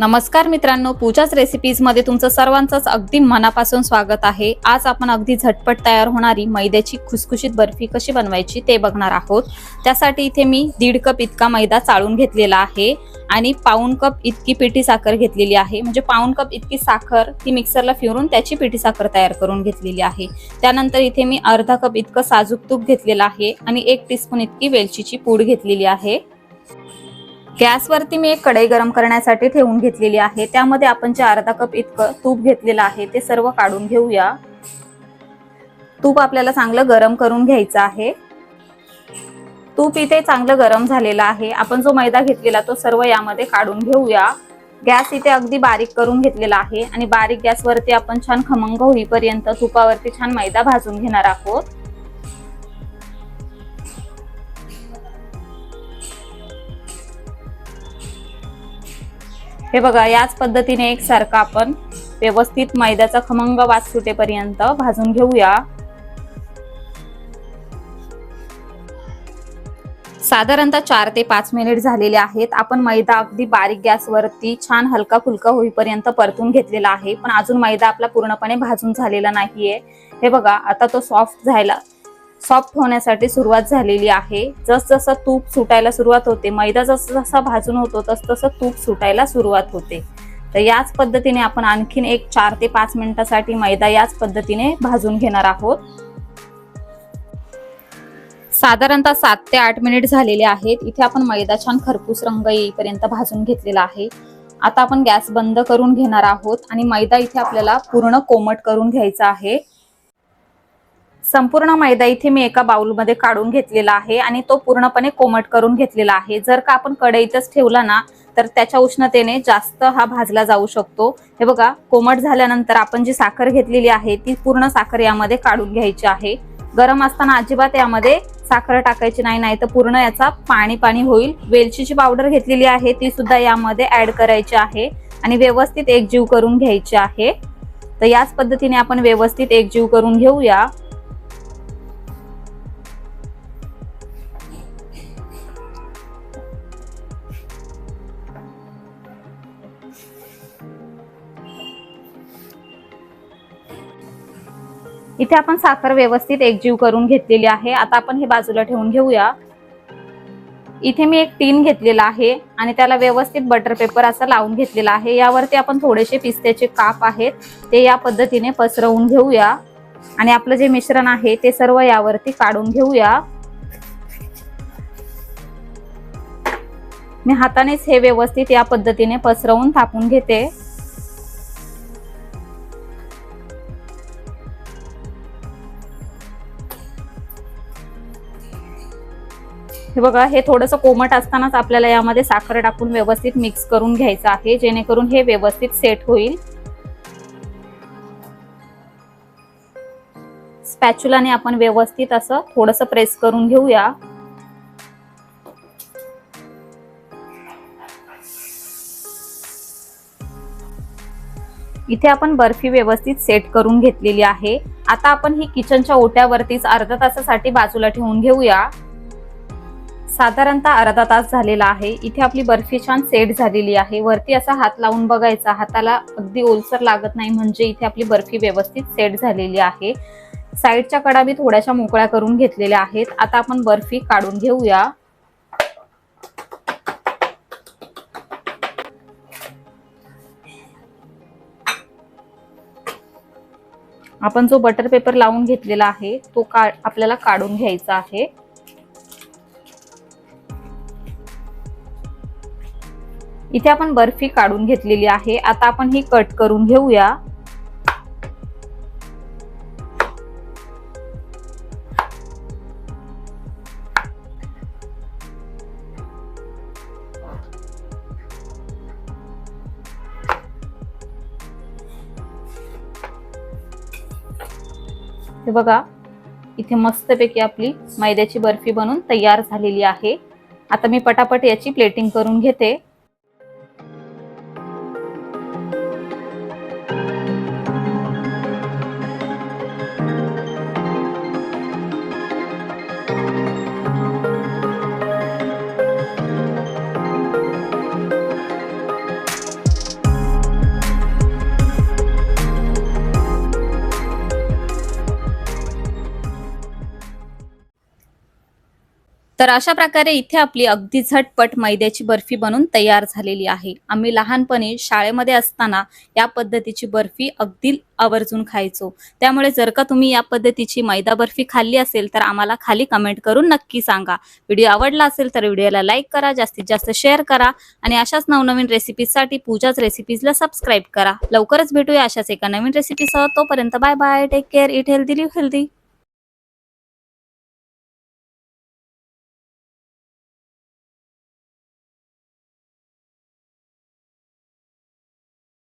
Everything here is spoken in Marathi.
नमस्कार मित्रांनो पूजाच रेसिपीजमध्ये तुमचं सर्वांचंच अगदी मनापासून स्वागत आहे. आज आपण अगदी झटपट तयार होणारी मैद्याची खुसखुशीत बर्फी कशी बनवायची ते बघणार आहोत. त्यासाठी इथे मी दीड कप इतका मैदा चाळून घेतलेला आहे आणि पाऊण कप इतकी पिठी साखर घेतलेली आहे. म्हणजे पाऊण कप इतकी साखर ती मिक्सरला फिरून त्याची पिठी साखर तयार करून घेतलेली आहे. त्यानंतर इथे मी अर्धा कप इतकं साजूक तूप घेतलेलं आहे आणि एक टीस्पून इतकी वेलचीची पूड घेतलेली आहे. गॅसवरती मी एक कढई गरम करण्यासाठी ठेवून घेतलेली आहे. त्यामध्ये आपण जे अर्धा कप इतकं तूप घेतलेलं आहे ते सर्व काढून घेऊया. तूप आपल्याला चांगलं गरम करून घ्यायचं आहे. तूप इथे चांगलं गरम झालेलं आहे. आपण जो मैदा घेतलेला तो सर्व यामध्ये काढून घेऊया. गॅस इथे अगदी बारीक करून घेतलेला आहे आणि बारीक गॅसवरती आपण छान खमंग होईपर्यंत तुपावरती छान मैदा भाजून घेणार आहोत. हे बघा याच पद्धतीने एकसारखा आपण व्यवस्थित मैद्याचा खमंग वास सुटेपर्यंत भाजून घेऊया. साधारणतः चार ते पाच मिनिट झालेले आहेत. आपण मैदा अगदी बारीक गॅसवरती छान हलका फुलका होईपर्यंत परतून घेतलेला आहे. पण अजून मैदा आपला पूर्णपणे भाजून झालेला नाहीये. हे बघा आता तो सॉफ्ट झाला. सॉफ्ट होण्यासाठी सुरुवात झालेली आहे. जसजसं तूप सुटायला सुरुवात होते मैदा जसं जसा भाजून होतो तस तसं तूप सुटायला सुरुवात होते. तर याच पद्धतीने आपण आणखीन एक चार ते पाच मिनिटासाठी मैदा याच पद्धतीने भाजून घेणार आहोत. साधारणतः सात ते आठ मिनिट झालेले आहेत. इथे आपण मैदा छान खरपूस रंग येईपर्यंत भाजून घेतलेला आहे. आता आपण गॅस बंद करून घेणार आहोत आणि मैदा इथे आपल्याला पूर्ण कोमट करून घ्यायचा आहे. संपूर्ण मैदा इथे मी एका बाउलमध्ये काढून घेतलेला आहे आणि तो पूर्णपणे कोमट करून घेतलेला आहे. जर का आपण कढईतच ठेवला ना तर त्याच्या उष्णतेने जास्त हा भाजला जाऊ शकतो. हे बघा कोमट झाल्यानंतर आपण जी साखर घेतलेली आहे ती पूर्ण साखर यामध्ये काढून घ्यायची आहे. गरम असताना अजिबात यामध्ये साखर टाकायची नाही नाही तर पूर्ण याचा पाणी पाणी होईल. वेलचीची पावडर घेतलेली आहे ती सुद्धा यामध्ये ऍड करायची आहे आणि व्यवस्थित एकजीव करून घ्यायची आहे. तर याच पद्धतीने आपण व्यवस्थित एकजीव करून घेऊया. इथे आपण साखर व्यवस्थित एकजीव करून घेतलेली आहे. आता आपण हे बाजूला ठेवून घेऊया. इथे मी एक टीन घेतलेला आहे आणि त्याला व्यवस्थित बटर पेपर असं लावून घेतलेला आहे. यावरती आपण थोडेसे पिस्त्याचे काप आहेत ते या पद्धतीने पसरवून घेऊया. आणि आपलं जे मिश्रण आहे ते सर्व यावरती काढून घेऊया. मी हातानेच हे व्यवस्थित या पद्धतीने पसरवून थापून घेते. हे बघा हे थोडंसं कोमट असतानाच आपल्याला यामध्ये साखर टाकून व्यवस्थित मिक्स करून घ्यायचं आहे जेणेकरून हे व्यवस्थित सेट होईल. स्पॅच्युलाने आपण व्यवस्थित असं थोडंसं प्रेस करून घेऊया. इथे आपण बर्फी व्यवस्थित सेट करून घेतलेली आहे. आता आपण ही किचनच्या ओट्यावरतीच अर्धा तासासाठी बाजूला ठेवून घेऊया. साधारणतः अर्धा तास झालेला आहे. इथे आपली बर्फी छान सेट झालेली आहे. वरती असा हात लावून बघायचा. हाताला अगदी ओलसर लागत नाही म्हणजे इथे आपली बर्फी व्यवस्थित सेट झालेली आहे. साईडच्या कडा मी थोड्याशा मोकळ्या करून घेतलेल्या आहेत. आता आपण बर्फी काढून घेऊया. आपण जो बटर पेपर लावून घेतलेला आहे तो का आपल्याला काढून घ्यायचा आहे. इथे आपण बर्फी काढून घेतलेली आहे. आता आपण ही कट करून घेऊया. हे बघा इथे मस्तपैकी आपली मैद्याची बर्फी बनून तयार झालेली आहे. आता मी पटापट याची प्लेटिंग करून घेते. तर अशा प्रकारे इथे आपली अगदी झटपट मैद्याची बर्फी बनून तयार झालेली आहे. आम्ही लहानपणी शाळेमध्ये असताना या पद्धतीची बर्फी अगदी आवर्जून खायचो. त्यामुळे जर का तुम्ही या पद्धतीची मैदा बर्फी खाल्ली असेल तर आम्हाला खाली कमेंट करून नक्की सांगा. व्हिडिओ आवडला असेल तर व्हिडिओला लाईक करा जास्तीत जास्त शेअर करा आणि अशाच नवनवीन रेसिपीजसाठी पूजाच रेसिपीजला सबस्क्राईब करा. लवकरच भेटूया अशाच एका नवीन रेसिपीसह. तोपर्यंत bye bye take care eat healthy live healthy.